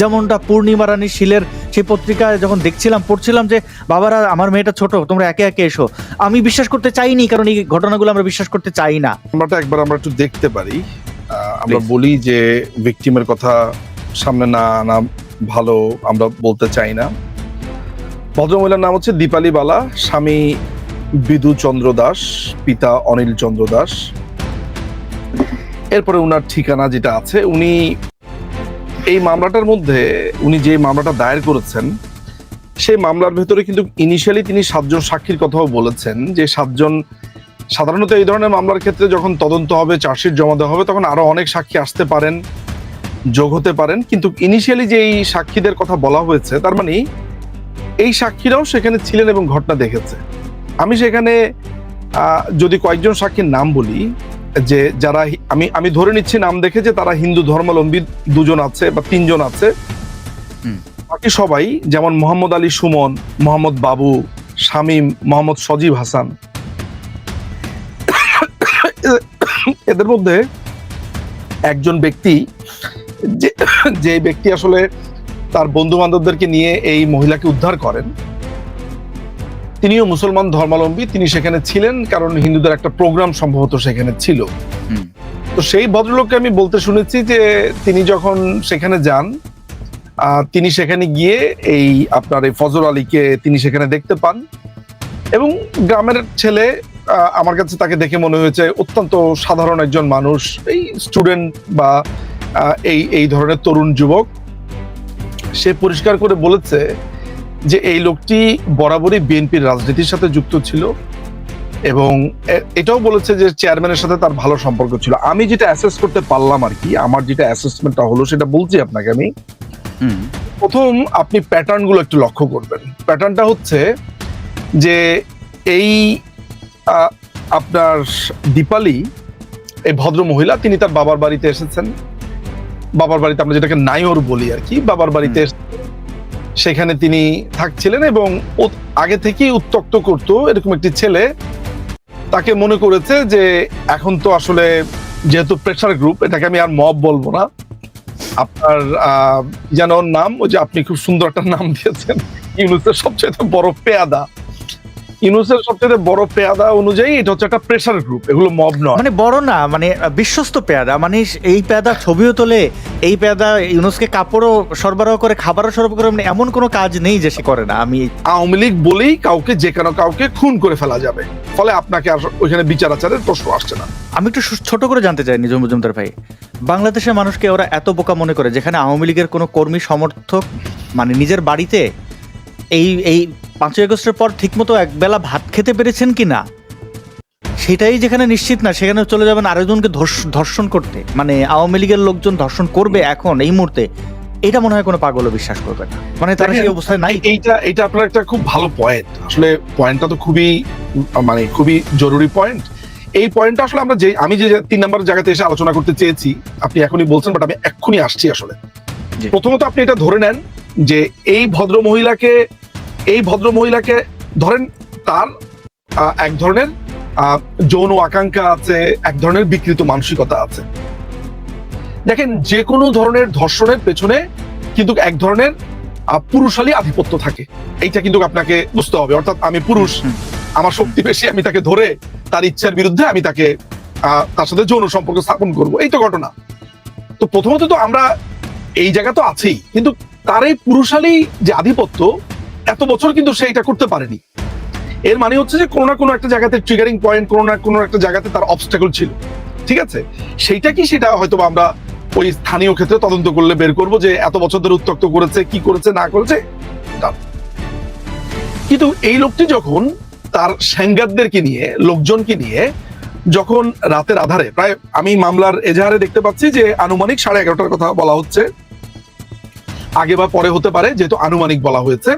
যেমনটা পূর্ণিমা রানী শিলের সেই পত্রিকায় যখন দেখছিলাম পড়ছিলাম যে বাবারা আমার মেয়েটা ছোট তোমরা একে একে এসো। আমি বিশ্বাস করতে চাইনি কারণ এই ঘটনাগুলো আমরা বিশ্বাস করতে চাই না। আমরাটা একবার আমরা একটু দেখতে পারি। আমরা বলি যে ভিকটিমের কথা সামনে না আনা ভালো আমরা বলতে চাই না। ভদ্রমহিলার নাম হচ্ছে দীপালি বালা স্বামী বিদু চন্দ্র দাস পিতা অনিল চন্দ্র দাস। এরপরে উনার ঠিকানা যেটা আছে উনি এই মামলাটার মধ্যে উনি যে মামলাটা দায়ের করেছেন, সেই মামলার ভেতরে কিন্তু ইনিশিয়ালি তিনি সাতজন সাক্ষীর কথাও বলেছেন যে সাতজন, সাধারণত এই ধরনের মামলার ক্ষেত্রে যখন তদন্ত হবে, চার্জশিট জমা দেওয়া হবে, তখন আরও অনেক সাক্ষী আসতে পারেন, যোগ হতে পারেন। কিন্তু ইনিশিয়ালি যে এই সাক্ষীদের কথা বলা হয়েছে, তার মানে এই সাক্ষীরাও সেখানে ছিলেন এবং ঘটনা দেখেছে। আমি সেখানে যদি কয়েকজন সাক্ষীর নাম বলি যে যারা আমি আমি ধরে নিচ্ছি নাম দেখে যে তারা হিন্দু ধর্মাবলম্বী দুজন আছে বা তিনজন আছে। বাকি সবাই যেমন মোহাম্মদ আলী সুমন মোহাম্মদ বাবু শামীম মোহাম্মদ সজীব হাসান। এদের মধ্যে একজন ব্যক্তি যে যে ব্যক্তি আসলে তার বন্ধু বান্ধবদেরকে নিয়ে এই মহিলাকে উদ্ধার করেন। তিনিও মুসলমান ধর্মাবলম্বী তিনি সেখানে ছিলেন কারণ হিন্দুদের একটা প্রোগ্রাম সম্ভবত সেখানে ছিল। তো সেই ভদ্রলোককে আমি বলতে শুনেছি যে তিনি যখন সেখানে যান তিনি সেখানে গিয়ে এই আপনার এই ফজর আলীকে তিনি সেখানে দেখতে পান এবং গ্রামের ছেলে আমার কাছে তাকে দেখে মনে হয়েছে অত্যন্ত সাধারণ একজন মানুষ এই স্টুডেন্ট বা এই এই ধরনের তরুণ যুবক। সে পরিষ্কার করে বলেছে যে এই লোকটি বরাবরই বিএনপির রাজনীতির সাথে যুক্ত ছিল এবং এটাও বলেছে যে চেয়ারম্যানের সাথে তার ভালো সম্পর্ক ছিল। আমি যেটা অ্যাসেস করতে পারলাম আর কি আমার যেটা অ্যাসেসমেন্টটা হলো সেটা বলছি আপনাকে আমি। প্রথম আপনি প্যাটার্নগুলো একটু লক্ষ্য করবেন। প্যাটার্নটা হচ্ছে যে এই আপনার দীপালি এই ভদ্র মহিলা তিনি তার বাবার বাড়িতে এসেছেন। বাবার বাড়িতে আমরা যেটাকে নাইওর বলি আর কি বাবার বাড়িতে এসে- সেখানে তিনি থাকছিলেন এবং আগে থেকেই উত্তক্ত করত এরকম একটি ছেলে। তাকে মনে করেছে যে এখন তো আসলে যেহেতু প্রেশার গ্রুপ এটাকে আমি আর মব বলব না। আপনার যেন নাম, ওই যে আপনি খুব সুন্দর একটা নাম দিয়েছেন, ইউনুসের সবচেয়ে বড় পেয়াদা। ইউনুসের সবচেয়ে বড় পেয়াদা অনুযায়ী এটা হচ্ছে একটা প্রেশার গ্রুপ এগুলো মব নয়। মানে বড় না মানে বিশ্বস্ত পেয়াদা মানে এই পেয়াদা ছবিও তোলে এই পেয়াদা ইউনুসকে কাপড়ও সরবরাহ করে খাবারও সরবরাহ করে মানে এমন কোনো কাজ নেই যে সে করে না আমি আওয়ামী লীগ বলেই কাউকে যে কোনো কাউকে খুন করে ফেলা যাবে। ফলে আপনাকে আর ওইখানে বিচার আচারের প্রশ্ন আসছে না। আমি একটু ছোট করে জানতে চাই নিজম মজুমদার ভাই। বাংলাদেশের মানুষকে ওরা এত বোকা মনে করে যেখানে আওয়ামী লীগের কোনো কর্মী সমর্থক মানে নিজের বাড়িতে এই এই পাঁচই আগস্টের পর ঠিকমতো একবেলা ভাত খেতে পেরেছেন কি না সেটাই যেখানে নিশ্চিত না সেখানে চলে যাবেন আরেকজনকে ধর্ষ- ধর্ষণ করতে। মানে আওয়ামী লীগের লোকজন ধর্ষণ করবে এখন এই মুহূর্তে এটা মনে হয় কোনো পাগলও বিশ্বাস করবে না। মানে তারা সেই অবস্থায় নাই। এইটা এটা আপনার একটা খুব ভালো পয়েন্ট আসলে পয়েন্টটা তো খুবই মানে খুবই জরুরি পয়েন্ট এই পয়েন্টটা আসলে আমরা যে আমি যে তিন নম্বর জায়গাতে এসে আলোচনা করতে চেয়েছি আপনি এখনই বলছেন বাট আমি এক্ষুনি আসছি আসলে। প্রথমত আপনি এটা ধরে নেন যে এই ভদ্র মহিলাকে এই ভদ্র মহিলাকে ধরেন তার এক ধরনের যৌন আকাঙ্ক্ষা আছে এক ধরনের বিকৃত মানসিকতা আছে। দেখেন যে কোনো ধরনের ধর্ষণের পেছনে কিন্তু এক ধরনের পুরুষালী আধিপত্য থাকে। এইটা কিন্তু আপনাকে বুঝতে হবে। অর্থাৎ আমি পুরুষ আমার শক্তি বেশি আমি তাকে ধরে তার ইচ্ছার বিরুদ্ধে আমি তাকে আহ, তার সাথে যৌন সম্পর্ক স্থাপন করব। এই তো ঘটনা। তো প্রথমত তো আমরা এই জায়গা তো আছেই। কিন্তু তার এই পুরুষালী যে আধিপত্য এত বছর কিন্তু সে এটা করতে পারেনি। এর মানে হচ্ছে যে কোনো না কোনো একটা জায়গাতে ট্রিগারিং পয়েন্ট কোনো না কোনো একটা জায়গাতে তার অবস্টাকল ছিল। ঠিক আছে? সেইটা কি সেটা হয়তো আমরা ওই স্থানীয় ক্ষেত্রে তদন্ত করলে বের করব যে এত বছর ধরে উত্তক্ত করেছে, কি করেছে, না করেছে? কিন্তু এই লোকটি যখন তার স্যাঙ্গারদেরকে নিয়ে, লোকজনকে নিয়ে যখন রাতের আধারে, প্রায় আমি মামলার এজাহারে দেখতে পাচ্ছি যে আনুমানিক সাড়ে এগারোটার কথা বলা হচ্ছে। আগে বা পরে হতে পারে, যেহেতু আনুমানিক বলা হয়েছে।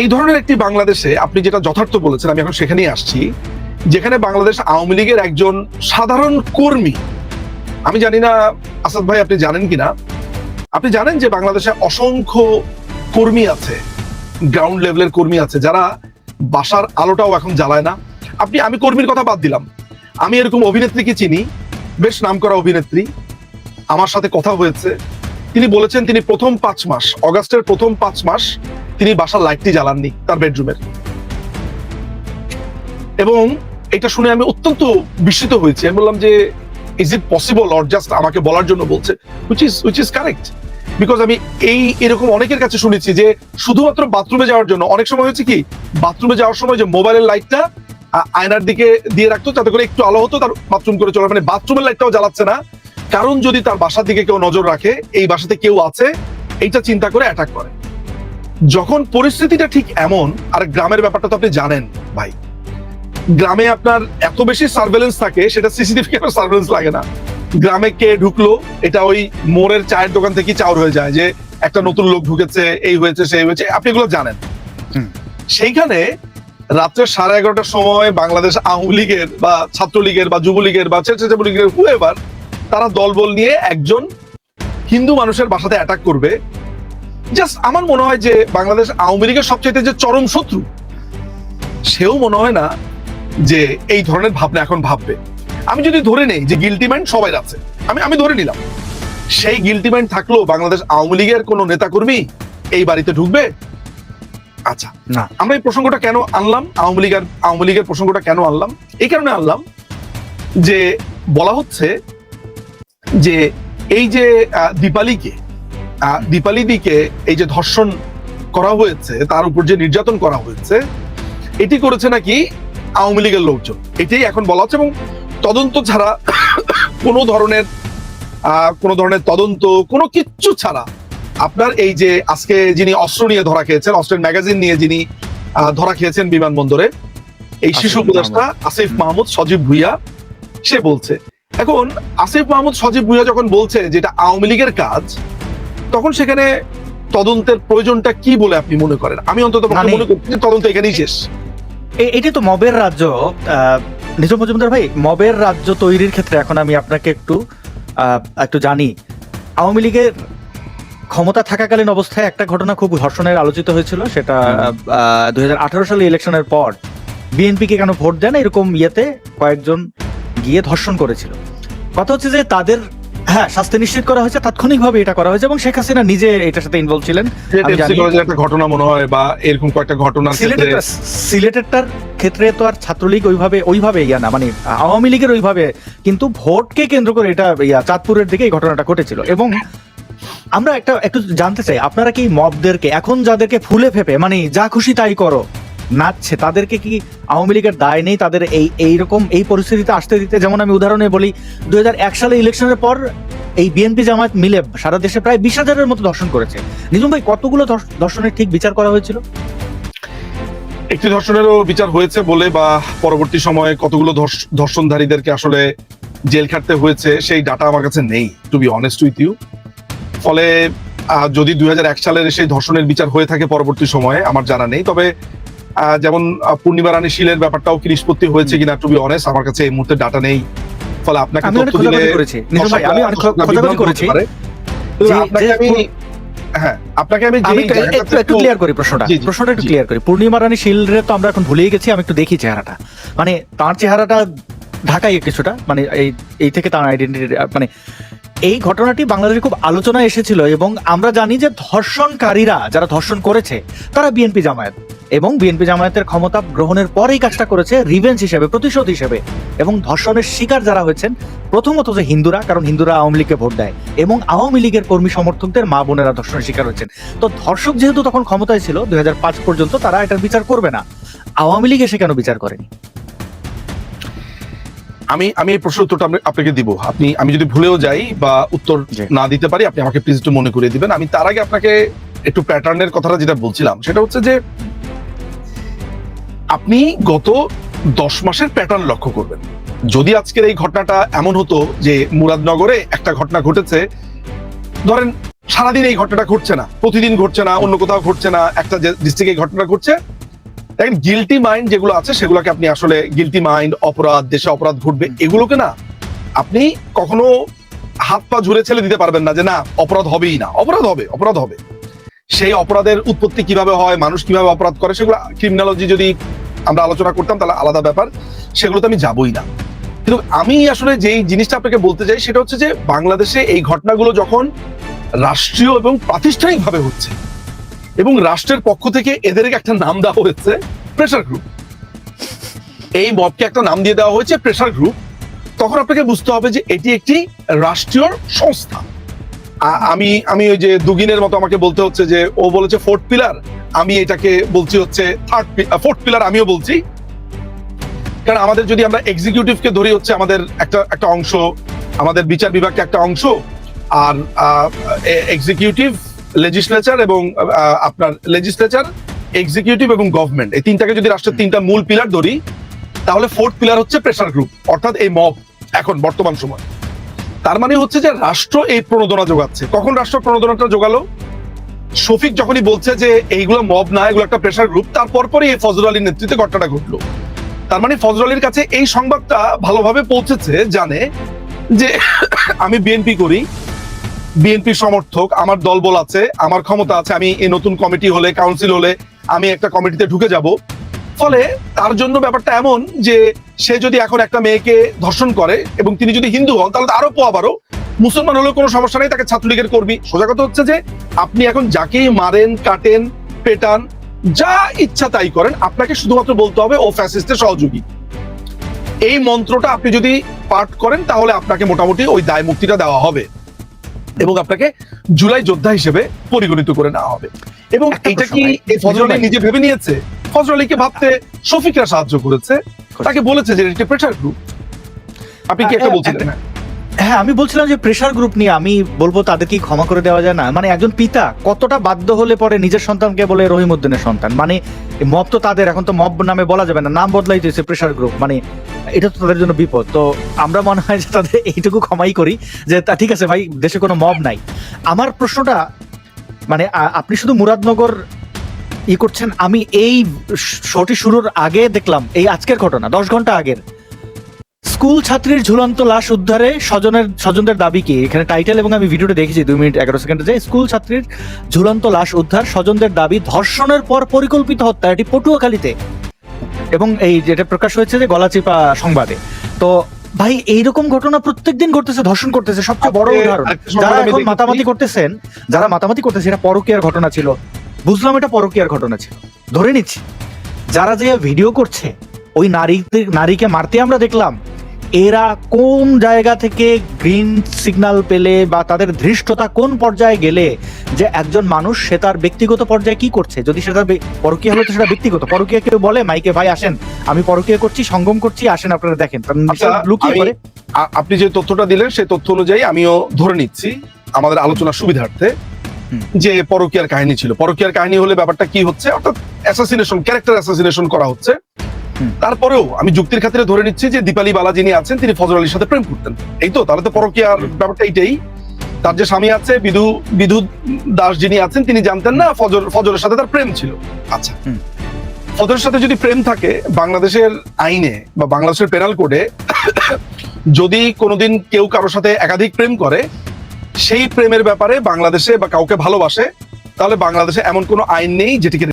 এই ধরনের একটি বাংলাদেশে আপনি যেটা যথার্থ বলেছেন, আমি এখন সেখানেই আসছি, যেখানে বাংলাদেশ আওয়ামী লীগের একজন সাধারণ কর্মী। আমি জানি না, আসাদ ভাই, আপনি জানেন কিনা? আপনি জানেন যে বাংলাদেশে অসংখ্য কর্মী আছে গ্রাউন্ড লেভেলের কর্মী আছে, যারা বাসার আলোটাও এখন জ্বালায় না। আপনি, আমি কর্মীর কথা বাদ দিলাম। আমি এরকম অভিনেত্রীকে চিনি, বেশ নামকরা অভিনেত্রী। আমার সাথে কথা হয়েছে। তিনি বলেছেন তিনি প্রথম পাঁচ মাস, অগাস্টের প্রথম পাঁচ মাস তিনি বাসার লাইটটি জ্বালাননি তার বেডরুমের। এবং এটা শুনে আমি অত্যন্ত বিস্মিত হয়েছি। আমি বললাম যে is it possible or just আমাকে বলার জন্য বলছে? Which is which is correct because আমি এই, এরকম অনেকের কাছে শুনেছি যে, শুধুমাত্র বাথরুমে যাওয়ার জন্য অনেক সময় হয়েছে কি বাথরুমে যাওয়ার সময় যে মোবাইলের লাইটটা আয়নার দিকে দিয়ে রাখতো যাতে করে একটু আলো হতো, তার বাথরুম করে চলে মানে বাথরুমের লাইটটাও জ্বালাচ্ছে না। কারণ যদি তার বাসার দিকে কেউ নজর রাখে এই বাসাতে কেউ আছে এইটা চিন্তা করে অ্যাটাক করে। যখন পরিস্থিতিটা ঠিক এমন আর গ্রামের ব্যাপারটা তো আপনি জানেন ভাই গ্রামে আপনার এত বেশি সার্ভেলেন্স থাকে সেটা সিসিটিভি ক্যামেরা সার্ভেলেন্স লাগে না। গ্রামে কে ঢুকলো এটা ওই মোড়ের চায়ের দোকান থেকে চাউর হয়ে যায় যে একটা নতুন লোক ঢুকেছে এই হয়েছে সেই হয়েছে আপনি এগুলো জানেন। হুম। সেইখানে রাত্রে সাড়ে এগারোটার সময় বাংলাদেশ আওয়ামী লীগের বা ছাত্রলীগের বা যুবলীগের বা স্বেচ্ছাসেবক হুয়েভার তারা দলবল নিয়ে একজন হিন্দু মানুষের বাসাতে অ্যাটাক করবে। জাস্ট আমার মনে হয় যে বাংলাদেশ আওয়ামী লীগের সবচাইতে যে চরম শত্রু সেও মনে হয় না যে এই ধরনের ভাবনা এখন ভাববে। আমি যদি ধরে নেই যে গিলটি মাইন্ড সবাই আছে আমি আমি ধরে নিলাম। সেই গিলটি মাইন্ড থাকলেও বাংলাদেশ আওয়ামী লীগের কোনো নেতাকর্মী এই বাড়িতে ঢুকবে? আচ্ছা না। আমরা এই প্রসঙ্গটা কেন আনলাম? আওয়ামী লীগের আওয়ামী লীগের প্রসঙ্গটা কেন আনলাম? এই কারণে আনলাম যে বলা হচ্ছে যে এই যে দীপালিকে আহ, দীপালি দিকে এই যে ধর্ষণ করা হয়েছে তার উপর যে নির্যাতন করা হয়েছে এটি করেছে নাকি আওয়ামী লীগের লোকজন? এটাই এখন বলা হচ্ছে এবং তদন্ত ছাড়া কোনো ধরনের কোনো ধরনের তদন্ত কোনো কিচ্ছু ছাড়া আপনার এই যে আজকে যিনি অস্ত্র নিয়ে ধরা খেয়েছেন অস্ত্রের ম্যাগাজিন নিয়ে যিনি আহ, ধরা খেয়েছেন বিমানবন্দরে এই শিশু উপদেষ্টা আসিফ মাহমুদ সজীব ভুইয়া সে বলছে এখন আসিফ মাহমুদ সজীব ভুইয়া যখন বলছে যেটা আওয়ামী লীগের কাজ তখন সেখানে তদন্তের প্রয়োজনটা কি বলে আপনি মনে করেন? আমি অন্তত মানে- মনে করছি তদন্ত এখানেই শেষ। এটি তো মবের রাজ্য। নিজম মজুমদার ভাই মবের রাজ্য তৈরির ক্ষেত্রে এখন আমি আপনাকে একটু একটু জানি। আওয়ামী লীগের ক্ষমতা থাকাকালীন অবস্থায় একটা ঘটনা খুব ধর্ষণের আলোচিত হয়েছিল সেটা দুই হাজার আঠারো সালে ইলেকশনের পর। বিএনপিকে কেন ভোট দেন এরকম ইয়েতে কয়েকজন গিয়ে ধর্ষণ করেছিল। কথা হচ্ছে যে তাদের হ্যাঁ শাস্তি নিশ্চিত করা হয়েছে তাৎক্ষণিকভাবে এটা করা হয়েছে এবং শেখ হাসিনা নিজে এটার সাথে ইনভলভ ছিলেন। একটা ঘটনা মনে হয় বা এরকম কয়েকটা ঘটনা সিলেটের সিলেটেরটার ক্ষেত্রে তো আর ছাত্রলীগ ওইভাবে ওইভাবে ইয়া না মানে আওয়ামী লীগের ওইভাবে কিন্তু ভোটকে কেন্দ্র করে এটা ইয়া চাঁদপুরের দিকে এই ঘটনাটা ঘটেছিল। এবং আমরা একটা একটু জানতে চাই আপনারা কি মবদেরকে এখন যাদেরকে ফুলে ফেপে মানে যা খুশি তাই করো নাচছে, তাদেরকে কি আওয়ামী লীগের দায় নেই? তাদের এই এইরকম এই পরিস্থিতিতে আসতে দিতে? যেমন আমি উদাহরণে বলি, দুই হাজার এক সালে ইলেকশনের পর এই বিএনপি জামায়াত মিলে সারা দেশে প্রায় বিশ হাজারের মতো দর্শন করেছে। নিজম ভাই, কতগুলো ধর্ষ- ধর্ষণের ঠিক বিচার করা হয়েছিল? একটি ধর্ষণেরও বিচার হয়েছে বলে বা পরবর্তী সময়ে কতগুলো ধর্ষ- ধর্ষণধারীদেরকে আসলে জেল খাটতে হয়েছে, সেই ডাটা আমার কাছে নেই to be honest with you ফলে যদি দুই হাজার এক সালের সেই ধর্ষণের বিচার হয়ে থাকে পরবর্তী সময়ে, আমার জানা নেই। তবে যেমন পূর্ণিমা রানী শিলের ব্যাপারটাও কি নিষ্পত্তি হয়েছে কিনা টু বি অনেস্ট আমার কাছে এই মুহূর্তে ডাটা নেই। ফলে আপনাকে তথ্য দিলে আমি অনেক খোঁজাখুঁজি করেছি। আপনাকে আমি হ্যাঁ আপনাকে আমি আমি একটু- একটু একটু ক্লিয়ার করি প্রশ্নটা। জি, জি, প্রশ্নটা একটু ক্লিয়ার করি। পূর্ণিমা রানী শিলরে তো আমরা এখন ভুলেই গেছি আমি একটু দেখি চেহারাটা। মানে তার চেহারাটা ঢাকাই কিছুটা মানে এই এই থেকে তার আইডেন্টিটি মানে এই ঘটনাটি বাংলাদেশে খুব আলোচনায় এসেছিল এবং আমরা জানি যে ধর্ষণকারীরা যারা ধর্ষণ করেছে তারা বিএনপি জামায়াত। এবং বিএনপি জামায়াতের ক্ষমতা গ্রহণের পরেই কাজটা করেছে রিভেঞ্জ হিসেবে প্রতিশোধ হিসেবে। এবং ধর্ষণের শিকার যারা হয়েছেন প্রথমত যে হিন্দুরা কারণ হিন্দুরা আওয়ামী লীগকে ভোট দেয় এবং আওয়ামী লীগের কর্মী সমর্থকদের মা বোনেরা ধর্ষণের শিকার হয়েছেন। তো ধর্ষক যেহেতু তখন ক্ষমতায় ছিল দু হাজার পাঁচ পর্যন্ত তারা এটার বিচার করবে না। আওয়ামী লীগ এসে কেন বিচার করেনি? আমি আমি এই প্রশ্ন উত্তরটা আপনাকে দিব। আপনি আমি যদি ভুলেও যাই বা উত্তর। না দিতে পারি আপনি আমাকে প্লিজ একটু মনে করিয়ে দিবেন। আমি তার আগে আপনাকে একটু প্যাটার্নের কথাটা যেটা বলছিলাম সেটা হচ্ছে যে আপনি গত দশ মাসের প্যাটার্ন লক্ষ্য করবেন। যদি আজকের এই ঘটনাটা এমন হতো যে মুরাদনগরে একটা ঘটনা ঘটেছে, ধরেন সারাদিন এই ঘটনাটা ঘটছে না, প্রতিদিন ঘটছে না, অন্য কোথাও ঘটছে না, একটা ডিস্ট্রিক্টে এই ঘটনা ঘটছে, দেখেন গিলটি মাইন্ড যেগুলো আছে, সেগুলোকে আপনি আসলে গিলটি মাইন্ড অপরাধ, দেশে অপরাধ ঘটবে, এগুলোকে না, আপনি কখনো হাত পা ঝুরে ছেলে দিতে পারবেন না যে না, অপরাধ হবেই না, অপরাধ হবে অপরাধ হবে। সেই অপরাধের উৎপত্তি কীভাবে হয়, মানুষ কীভাবে অপরাধ করে, সেগুলো ক্রিমিনোলজি যদি আমরা আলোচনা করতাম, তাহলে আলাদা ব্যাপার। সেগুলোতে আমি যাবই না। কিন্তু আমি আসলে যেই জিনিসটা আপনাকে বলতে চাই, সেটা হচ্ছে যে বাংলাদেশে এই ঘটনাগুলো যখন রাষ্ট্রীয় এবং প্রাতিষ্ঠানিকভাবে হচ্ছে, এবং রাষ্ট্রের পক্ষ থেকে এদেরকে একটা নাম দেওয়া হয়েছে প্রেশার গ্রুপ এই মবকে একটা নাম দিয়ে দেওয়া হয়েছে প্রেশার গ্রুপ তখন আপনাকে বুঝতে হবে যে এটি একটি রাষ্ট্রীয় সংস্থা। আমি আমি ওই যে দুগিনের মতো আমাকে বলতে হচ্ছে যে, ও বলেছে ফোর্থ পিলার আমি এটাকে বলছি হচ্ছে থার্ড ফোর্থ পিলার আমিও বলছি। কারণ আমাদের যদি আমরা এক্সিকিউটিভকে ধরি হচ্ছে আমাদের একটা একটা অংশ আমাদের বিচার বিভাগকে একটা অংশ আর এক্সিকিউটিভ লেজিসলেচার এবং আপনার লেজিসলেচার এক্সিকিউটিভ এবং গভর্নমেন্ট এই তিনটাকে যদি রাষ্ট্রের তিনটা মূল পিলার ধরি তাহলে ফোর্থ পিলার হচ্ছে প্রেশার গ্রুপ অর্থাৎ এই মব এখন বর্তমান সময়। তার মানে হচ্ছে যে রাষ্ট্র এই প্রণোদনা যোগাচ্ছে। কখন রাষ্ট্র প্রণোদনাটা যোগালো? শফিক যখনই বলছে যে এইগুলো মব না, এগুলো একটা প্রেশার গ্রুপ তারপর পরই এই ফজল আলীর নেতৃত্বে ঘটনাটা ঘটলো। তার মানে ফজল আলীর কাছে এই সংবাদটা ভালোভাবে পৌঁছেছে, জানে যে আমি বিএনপি করি বিএনপি সমর্থক, আমার দলবল আছে, আমার ক্ষমতা আছে, আমি এই নতুন কমিটি হলে কাউন্সিল হলে, আমি একটা কমিটিতে ঢুকে যাব। ফলে তার জন্য ব্যাপারটা এমন যে সে যদি এখন একটা মেয়েকে ধর্ষণ করে এবং তিনি যদি হিন্দু হন, তাহলে আরও পোয়াবারও মুসলমান হলেও কোনো সমস্যা নেই তাকে ছাত্রলীগের কর্মী। সোজা কথা হচ্ছে যে আপনি এখন যাকেই মারেন কাটেন পেটান যা ইচ্ছা তাই করেন আপনাকে শুধুমাত্র বলতে হবে ও ফ্যাসিস্টের সহযোগী। এই মন্ত্রটা আপনি যদি পাঠ করেন তাহলে আপনাকে মোটামুটি ওই দায় মুক্তিটা দেওয়া হবে। এবং আপনাকে জুলাই যোদ্ধা হিসেবে পরিগণিত করে নেওয়া হবে। এবং এটা কি ফজল আলী নিজে ভেবে নিয়েছে? ফজল আলীকে ভাবতে শফিকরা সাহায্য করেছে। তাকে বলেছে যে এটা প্রেশার গ্রুপ আপনি কি একটা বলছিলেন? হ্যাঁ আমি বলছিলাম যে প্রেশার গ্রুপ নিয়ে আমি বলব তাদের কি ক্ষমা করে দেওয়া যায় না। মানে একজন পিতা কতটা বাধ্য হলে পরে নিজের সন্তানকে বলে রহিমউদ্দিনের সন্তান? মানে মব তো তাদের, এখন তো মব নামে বলা যাবে না, নাম বদলাই দিয়েছে প্রেশার গ্রুপ মানে এটা তো তাদের জন্য বিপদ। তো আমরা মনে হয় যে তাদের এইটুকু ক্ষমাই করি যে তা ঠিক আছে ভাই, দেশে কোনো মব নাই। আমার প্রশ্নটা মানে আপনি শুধু মুরাদনগর ই করছেন, আমি এই শোটি শুরুর আগে দেখলাম, এই আজকের ঘটনা, দশ ঘণ্টা আগের। স্কুল ছাত্রীর ঝুলন্ত লাশ উদ্ধারে স্বজনের স্বজনদের দাবি কি এখানে টাইটেল এবং আমি ভিডিওটা দেখেছি দুই মিনিট এগারো সেকেন্ডে যে স্কুল ছাত্রীর ঝুলন্ত লাশ উদ্ধার স্বজনদের দাবি ধর্ষণের পর পরিকল্পিত হত্যা এটি পটুয়াখালীতে। এবং এই যেটা প্রকাশ হয়েছে যে গলাচিপা সংবাদে। তো ভাই এইরকম ঘটনা প্রত্যেকদিন ঘটতেছে ধর্ষণ করতেছে সবচেয়ে বড় উদাহরণ। যারা এখন মাতামাতি করতেছেন যারা মাতামাতি করতেছে এটা পরকীয়ার ঘটনা ছিল। বুঝলাম এটা পরকীয়ার ঘটনা ছিল। ধরে নিচ্ছি যারা যে ভিডিও করছে ওই নারীদের নারীকে মারতে আমরা দেখলাম এরা কোন জায়গা থেকে গ্রিন সিগন্যাল পেলে বা তাদের ধৃষ্টতা কোন পর্যায়ে গেলে যে একজন মানুষ সে তার ব্যক্তিগত পর্যায়ে কি করছে? যদি সেটা পরকীয়া হলে তো সেটা ব্যক্তিগত। পরকীয়া কেউ বলে মাইকে ভাই আসেন। আমি পরকীয়া করছি সঙ্গম করছি আসেন আপনারা দেখেন। আচ্ছা, লুকিয়ে করে আপনি যে তথ্যটা দিলেন সেই তথ্য অনুযায়ী আমিও ধরে নিচ্ছি আমাদের আলোচনার সুবিধার্থে যে পরকীয়ার কাহিনী ছিল। পরকীয়ার কাহিনী হলে ব্যাপারটা কি হচ্ছে? অর্থাৎ অ্যাসাসিনেশন ক্যারেক্টার অ্যাসাসিনেশন করা হচ্ছে। তারপরেও আমি যুক্তির খাতিরে ধরে নিচ্ছি যে দীপালি বালা যিনি আছেন তিনি ফজর আলীর সাথে প্রেম করতেন। এই তো তাহলে তো পরকীয়ার ব্যাপারটা এইটাই। তার যে স্বামী আছে বিধু বিধু দাস যিনি আছেন তিনি জানতেন না ফজর ফজরের সাথে তার প্রেম ছিল। আচ্ছা ফজরের সাথে যদি প্রেম থাকে বাংলাদেশের আইনে বা বাংলাদেশের পেনাল কোডে যদি কোনোদিন কেউ কারোর সাথে একাধিক প্রেম করে সেই প্রেমের ব্যাপারে বাংলাদেশে বা কাউকে ভালোবাসে তাহলে বাংলাদেশে এমন কোনো আইন নেই যেটিকে